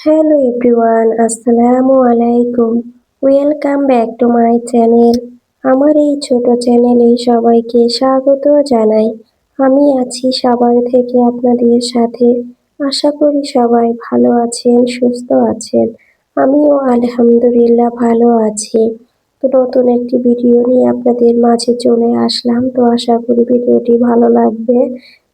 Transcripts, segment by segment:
Hello everyone আসসালামু আলাইকুম welcome back to my channel আমার এই ছোট চ্যানেলে সবাইকে স্বাগত জানাই। আমি আছি সবার থেকে আপনাদের সাথে। আশা করি সবাই ভালো আছেন, সুস্থ আছেন। আমিও আলহামদুলিল্লাহ ভালো আছি। তো নতুন একটি ভিডিও নিয়ে আপনাদের মাঝে চলে আসলাম। তো আশা করি ভিডিওটি ভালো লাগবে।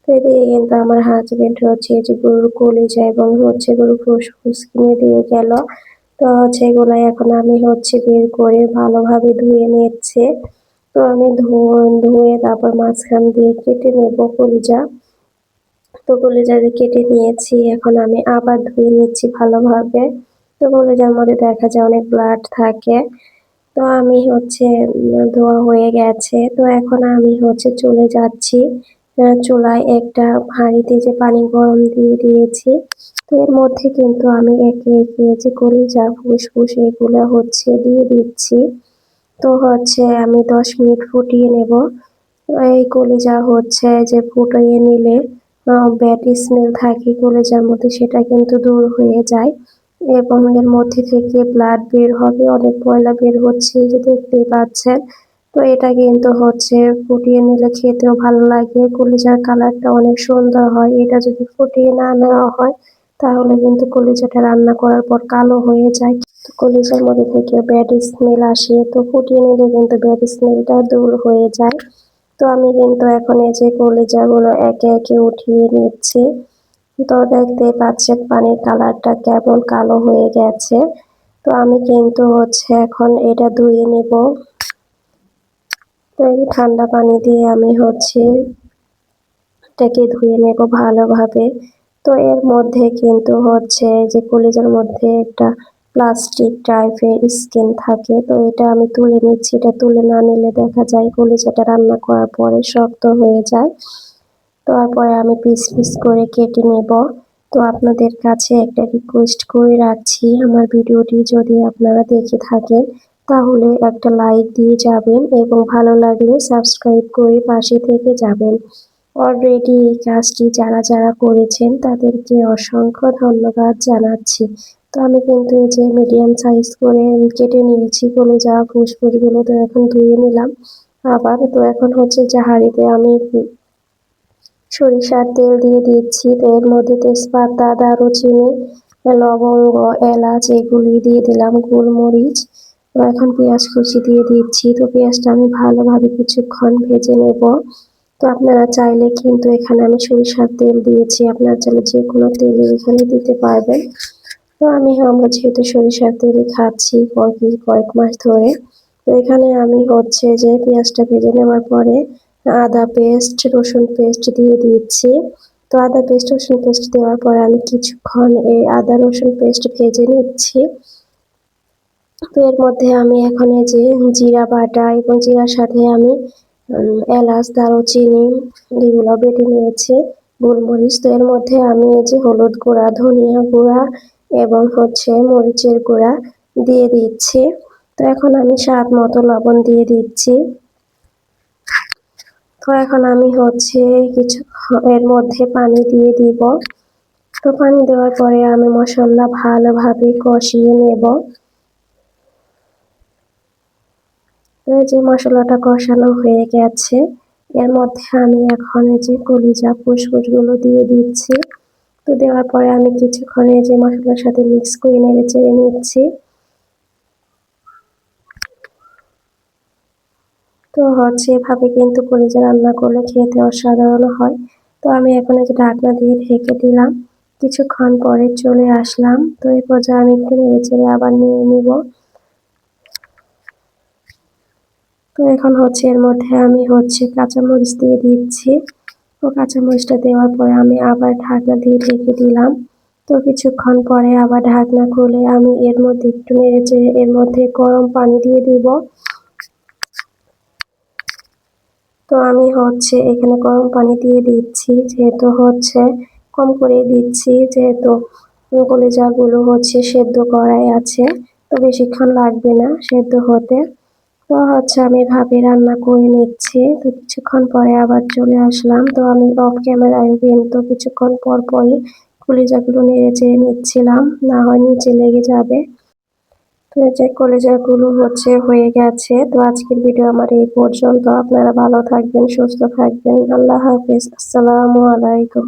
কিন্তু আমার হাজবেন্ড হচ্ছে যে গরুর কলিজা এবং হচ্ছে গরুর ফুসফুস কিনে দিয়ে গেল। তো হচ্ছে এগুলো এখন আমি হচ্ছে বের করে ভালোভাবে ধুয়ে নিচ্ছে। তো আমি ধুয়ে তারপর মাঝখান দিয়ে কেটে নেব কলিজা। তো কলিজা কেটে নিয়েছি। এখন আমি আবার ধুয়ে নিচ্ছি ভালোভাবে। তো কলিজার মধ্যে দেখা যায় অনেক ব্লাড থাকে। তো আমি হচ্ছে ধোয়া হয়ে গেছে। তো এখন আমি হচ্ছে চলে যাচ্ছি। চুলায় একটা হাঁড়িতে যে পানি গরম দিয়ে দিয়েছি, তো এর মধ্যে কিন্তু আমি একে একে যে কলিজা ফুসফুস এগুলো হচ্ছে দিয়ে দিচ্ছি। তো হচ্ছে আমি দশ মিনিট ফুটিয়ে নেব। এই কলিজা হচ্ছে যে ফুটিয়ে নিলে ব্যাড স্মেল থাকে কলিজার মধ্যে, সেটা কিন্তু দূর হয়ে যায় এবং এর মধ্যে থেকে ব্লাড বের হবে, অনেক ময়লা বের হচ্ছে যে দেখতেই পাচ্ছেন। তো এটা কিন্তু হচ্ছে ফুটিয়ে নিলে খেতেও ভালো লাগে। কলিজার কালারটা অনেক সুন্দর হয়। এটা যদি ফুটিয়ে না নেওয়া হয়, তাহলে কিন্তু কলিজাটা রান্না করার পর কালো হয়ে যায়। তো কলিজার মধ্যে থেকে ব্যাড স্মেল আসে। তো ফুটিয়ে নিলে কিন্তু ব্যাড স্মেলটা দূর হয়ে যায়। তো আমি কিন্তু এখন এই যে কলিজাগুলো একে একে উঠিয়ে নিচ্ছি। তো দেখতে পাচ্ছেন পানির কালারটা কেমন কালো হয়ে গেছে। তো আমি কিন্তু হচ্ছে এখন এটা ধুয়ে নেব। ঠান্ডা পানি দিয়ে আমি হচ্ছে এটাকে ধুয়ে নেব ভালোভাবে। তো এর মধ্যে কিন্তু হচ্ছে যে কলেজের মধ্যে একটা প্লাস্টিক টাইপের স্কিন থাকে, তো এটা আমি তুলে নিচ্ছি। এটা তুলে না নিলে দেখা যায় কলিজাটা রান্না করার পরে শক্ত হয়ে যায়। তারপরে আমি পিস পিস করে কেটে নেব। তো আপনাদের কাছে একটা রিকোয়েস্ট করে রাখছি। আমার ভিডিওটি যদি আপনারা দেখে থাকেন তাহলে একটা লাইক দিয়ে যাবেন এবং ভালো লাগলে সাবস্ক্রাইব করে পাশে থেকে যাবেন। অলরেডি এই কাজটি যারা যারা করেছেন তাদেরকে অসংখ্য ধন্যবাদ জানাচ্ছি। তো আমি কিন্তু এই যে মিডিয়াম সাইজ করে কেটে নিয়েছি বলে যাওয়া ফুসফুসগুলো তো এখন ধুয়ে নিলাম। আবার তো এখন হচ্ছে যে হাঁড়িতে আমি সরিষার তেল দিয়ে দিচ্ছি। তো এর মধ্যে তেজপাতা, দারুচিনি, লবঙ্গ, এলাচ, এগুলি দিয়ে দিলাম, গোলমরিচ। তো এখন পেঁয়াজ কুচি দিয়ে দিচ্ছি। তো পেঁয়াজটা আমি ভালোভাবে কিছুক্ষণ ভেজে নেব। তো আপনারা চাইলে কিন্তু এখানে আমি সরিষার তেল দিয়েছি। আপনারা চাইলে যে কোনো তেল এখানে দিতে পারবেন। তো আমি, আমরা যেহেতু সরিষার তেলই খাচ্ছি কয়েক কয়েক মাস ধরে, তো এখানে আমি হচ্ছে যে পেঁয়াজটা ভেজে নেওয়ার পরে আদা পেস্ট, রসুন পেস্ট দিয়ে দিচ্ছি। তো আদা পেস্ট, রসুন পেস্ট দেওয়ার পরে আমি কিছুক্ষণ এই আদা, রসুন পেস্ট ভেজে নিচ্ছি। তো এর মধ্যে আমি এখন এই যে জিরা বাটা এবং জিরার সাথে আমি এলাচ, দারুচিনি, এগুলো বেটে নিয়েছি, গোলমরিচ। তো এর মধ্যে আমি এই যে হলুদ গুঁড়া, ধনিয়া গুঁড়া এবং হচ্ছে মরিচের গুঁড়া দিয়ে দিচ্ছি। তো এখন আমি স্বাদ মতো লবণ দিয়ে দিচ্ছি। তো এখন আমি হচ্ছে কিছু, এর মধ্যে পানি দিয়ে দিব। তো পানি দেওয়ার পরে আমি মশলা ভালোভাবে কষিয়ে নেব। যে মশলাটা কষানো হয়ে গেছে, এর মধ্যে আমি এখন এই যে কলিজা ফুসফুসগুলো দিয়ে দিচ্ছি। তো দেওয়ার পরে আমি কিছুক্ষণ এই যে মশলার সাথে মিক্স করে নেড়ে চেড়ে নিচ্ছি। তো হচ্ছে এভাবে কিন্তু কলিজা রান্না করলে খেতে অসাধারণ হয়। তো আমি এখন এই যে ঢাকনা দিয়ে ঢেকে দিলাম। কিছুক্ষণ পরে চলে আসলাম। তো এই পর্যায়ে আমি একটু নেড়ে চেড়ে আবার নিয়ে নিব। তো এখন হচ্ছে এর মধ্যে আমি হচ্ছে কাঁচামরিচ দিয়ে দিচ্ছি। তো কাঁচামরিচটা দেওয়ার পরে আমি আবার ঢাকনা দিয়ে ঢেকে দিলাম। তো কিছুক্ষণ পরে আবার ঢাকনা খুলে আমি এর মধ্যে একটু নেড়ে চেড়ে এর মধ্যে গরম পানি দিয়ে দিব। তো আমি হচ্ছে এখানে গরম পানি দিয়ে দিচ্ছি, যেহেতু হচ্ছে কম করে দিচ্ছি, যেহেতু কলিজাগুলো হচ্ছে সেদ্ধ করাই আছে। তো বেশিক্ষণ লাগবে না সেদ্ধ হতে। তো হচ্ছে আমি ভাবে রান্না করে নিচ্ছি। তো কিছুক্ষণ পরে আবার চলে আসলাম। তো আমি অফ ক্যামেরায় কিন্তু কিছুক্ষণ পর পরই কলিজাগুলো নেড়ে চেড়ে নিচ্ছিলাম। না হয় নিচে লেগে যাবে। তো যে কলিজাগুলো হচ্ছে হয়ে গেছে। তো আজকের ভিডিও আমার এই পর্যন্ত। আপনারা ভালো থাকবেন, সুস্থ থাকবেন। আল্লাহ হাফিজ। আসসালামু আলাইকুম।